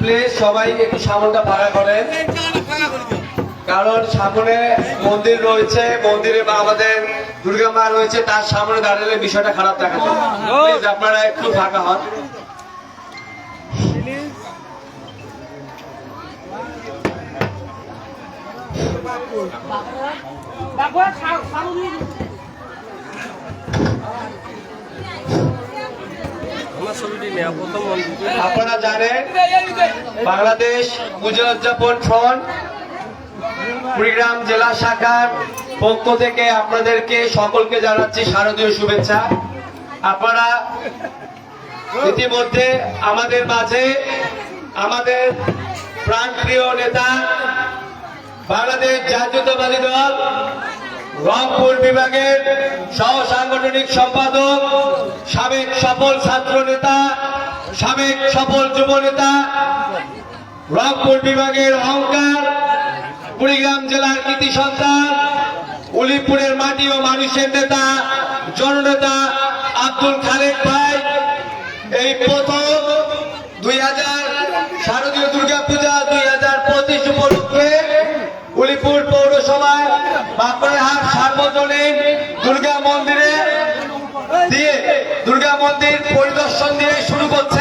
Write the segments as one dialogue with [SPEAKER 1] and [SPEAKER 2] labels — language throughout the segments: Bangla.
[SPEAKER 1] প্লিজ সবাই একটু সামনটা ভাড়া কারণ সামনে মন্দির রয়েছে মন্দিরে বা আমাদের দুর্গা মা রয়েছে তার সামনে দাঁড়ালে বিষয়টা খারাপ দেখা যায় আপনারা একটু ফাঁকা হন বাবু আপনারা জানেন বাংলাদেশ গুজরাট যাপন ফ্রন্ট কুড়িগ্রাম জেলা শাখার পক্ষ থেকে আপনাদেরকে সকলকে জানাচ্ছি শারদীয় শুভেচ্ছা আপনারা ইতিমধ্যে আমাদের মাঝে আমাদের প্রাণপ্রিয় নেতা বাংলাদেশ জাতীয়তাবাদী দল রংপুর বিভাগের সহ সাংগঠনিক সম্পাদক সাবেক সফল ছাত্র নেতা সাবেক সফল যুব নেতা রংপুর বিভাগের অহংকার কুড়িগ্রাম জেলার কৃতি সন্তান উলিপুরের মাটি ও মানুষের নেতা জননেতা আব্দুল খালেক ভাই এই প্রথম দুই হাজার শারদীয় দুর্গাপূজা দুই হাজার পঁচিশ উপর উদ্বোধনী দুর্গা মন্দিরে দিয়ে দুর্গা মন্দির পরিদর্শন দিয়ে শুরু করছে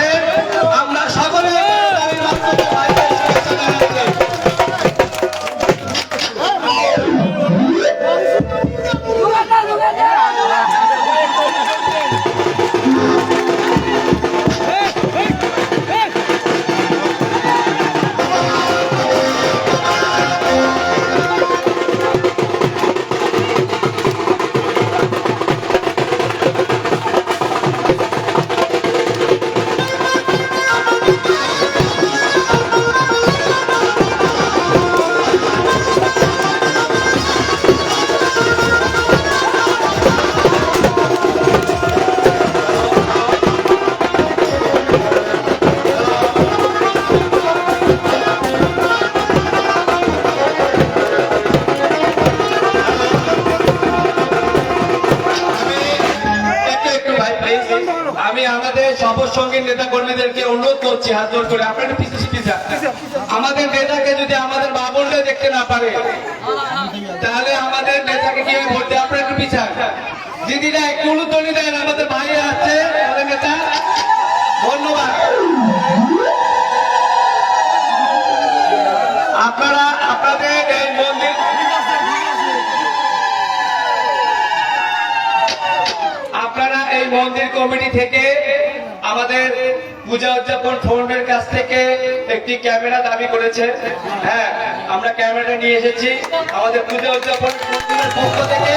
[SPEAKER 1] সঙ্গে নেতা কর্মীদেরকে অনুরোধ করছি হাত জোর করে আপনারা আমাদের নেতাকে যদি আমাদের মা বললে দেখতে না পারে তাহলে আমাদের নেতাকে কি বলতে আপনার একটু পিছান দিদিরা একটু উলুতনি দেন আমাদের ভাই আছে নেতা ধন্যবাদ আপনারা আপনাদের এই মন্দির আপনারা এই মন্দির কমিটি থেকে আমাদের পূজা উদযাপন ফোনের কাছ থেকে একটি ক্যামেরা দাবি করেছে হ্যাঁ আমরা ক্যামেরাটা নিয়ে এসেছি আমাদের পূজা উদযাপন পক্ষ থেকে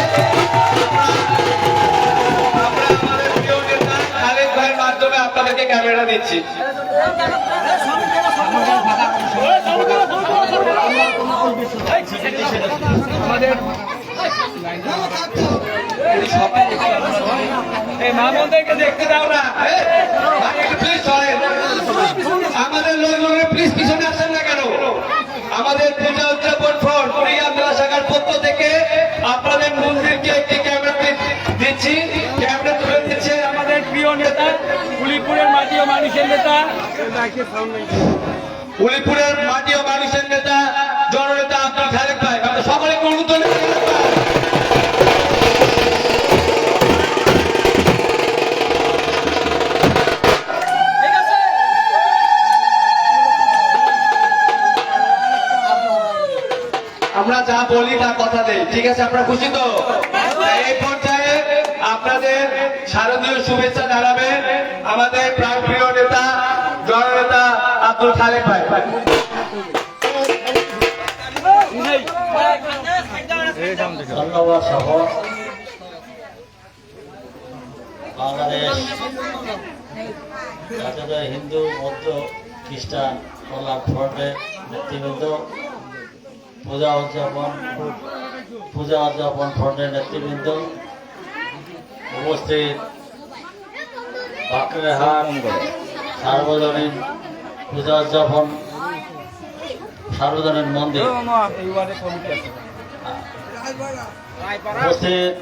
[SPEAKER 1] ভাইয়ের মাধ্যমে আপনাদেরকে ক্যামেরা দিচ্ছি আমাদের এই মামুনদেরকে দেখতে দাও না আমাদের প্লিজ পিছনে আসেন না কেন আমাদের পূজা উদযাপন ফ্রন্ট কুড়িয়া মেলা শাখার পক্ষ থেকে আপনাদের মন্দিরকে একটি ক্যামেরা দিচ্ছি ক্যামেরা তুলে দিচ্ছে আমাদের প্রিয় নেতা উলিপুরের মাটি ও মানুষের নেতা উলিপুরের মাটি ও মানুষের নেতা ঠিক আছে আমরা খুশি তো এই পর্যায়ে আপনাদের শারদীয় শুভেচ্ছা জানাবে আমাদের প্রাণপ্রিয় নেতা জননেতা আব্দুল খালেক ভাই
[SPEAKER 2] ধন্যবাদ সহ বাংলাদেশ হিন্দু মধ্য খ্রিস্টান কল্যাণ ফ্রন্টের ব্যক্তিগত পূজা উদযাপন পূজা অধ্যাপন ফ্রন্টের নেতৃবৃন্দ উপস্থিত সার্বজনীন পূজা উদযাপন সার্বজনীন মন্দির উপস্থিত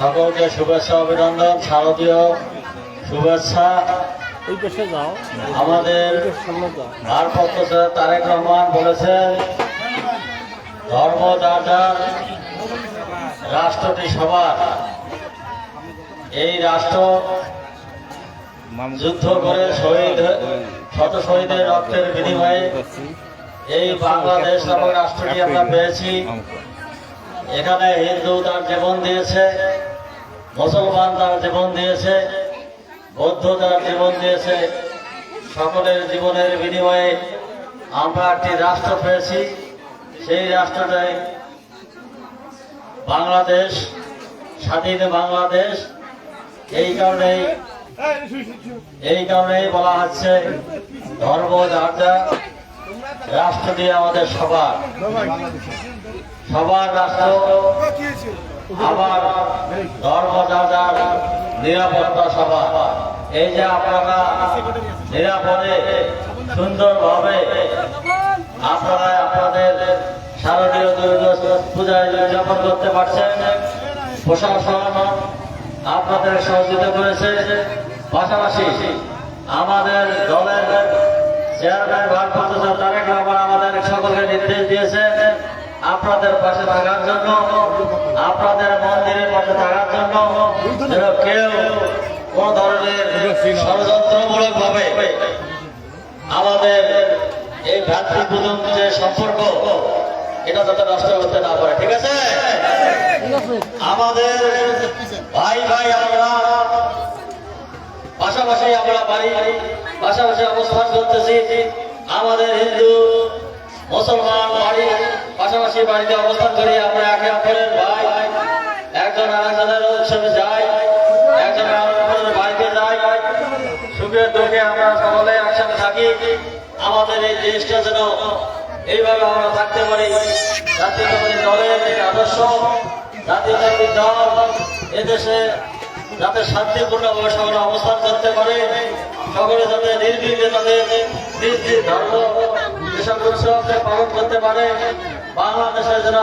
[SPEAKER 2] সকলকে শুভেচ্ছা অভিনন্দন শারদীয় শুভেচ্ছা আমাদের ভারপ্রাপ্ত তারেক রহমান বলেছেন ধর্মদাতার রাষ্ট্রটি সবার এই রাষ্ট্র যুদ্ধ করে শহীদ শত শহীদের রক্তের বিনিময়ে এই বাংলাদেশ নামক রাষ্ট্রটি আমরা পেয়েছি এখানে হিন্দু তার জীবন দিয়েছে মুসলমান তার জীবন দিয়েছে বৌদ্ধ তার জীবন দিয়েছে সকলের জীবনের বিনিময়ে আমরা একটি রাষ্ট্র পেয়েছি সেই রাষ্ট্রটাই বাংলাদেশ স্বাধীন বাংলাদেশ এই কারণেই এই কারণেই বলা হচ্ছে ধর্ম যারটা রাষ্ট্র দিয়ে আমাদের সবার সবার রাষ্ট্র আবার ধর্ম যার নিরাপত্তা সভা এই যে আপনারা নিরাপদে সুন্দরভাবে আপনারা আপনাদের শারদীয় পূজায় উদযাপন করতে পারছেন প্রশাসন আপনাদের সহযোগিতা করেছে পাশাপাশি আমাদের দলের চেয়ারম্যান ভারপ্রাপ্ত স্যার তারেক রহমান আমাদের সকলকে নির্দেশ দিয়েছেন আপনাদের পাশে থাকার জন্য আপনাদের মন্দিরের পাশে থাকার জন্য কেউ কোন ধরনের ষড়যন্ত্রমূলক ভাবে আমাদের এই ভ্রাতৃপূর্ণ যে সম্পর্ক এটা যাতে নষ্ট করতে না পারে ঠিক আছে আমাদের ভাই ভাই আমরা পাশাপাশি আমরা বাড়ি পাশাপাশি অবস্থান করতেছি আমাদের হিন্দু মুসলমান বাড়ি পাশাপাশি বাড়িতে অবস্থান করি আমরা একে অপরের ভাই একজন আরেকজনের উৎসবে যাই একজন আরেকজনের বাড়িতে যাই সুখে দুঃখে আমরা সকলে একসাথে থাকি আমাদের এই জিনিসটা যেন এইভাবে আমরা থাকতে পারি জাতীয়তাবাদী দলের এই আদর্শ জাতীয়তাবাদী দল এদেশে যাতে শান্তিপূর্ণভাবে সকলে অবস্থান করতে পারে সকলে যাতে নির্বিঘ্নে তাদের নির্দিষ্ট ধর্ম এসব উৎসবকে পালন করতে পারে বাংলাদেশের যেন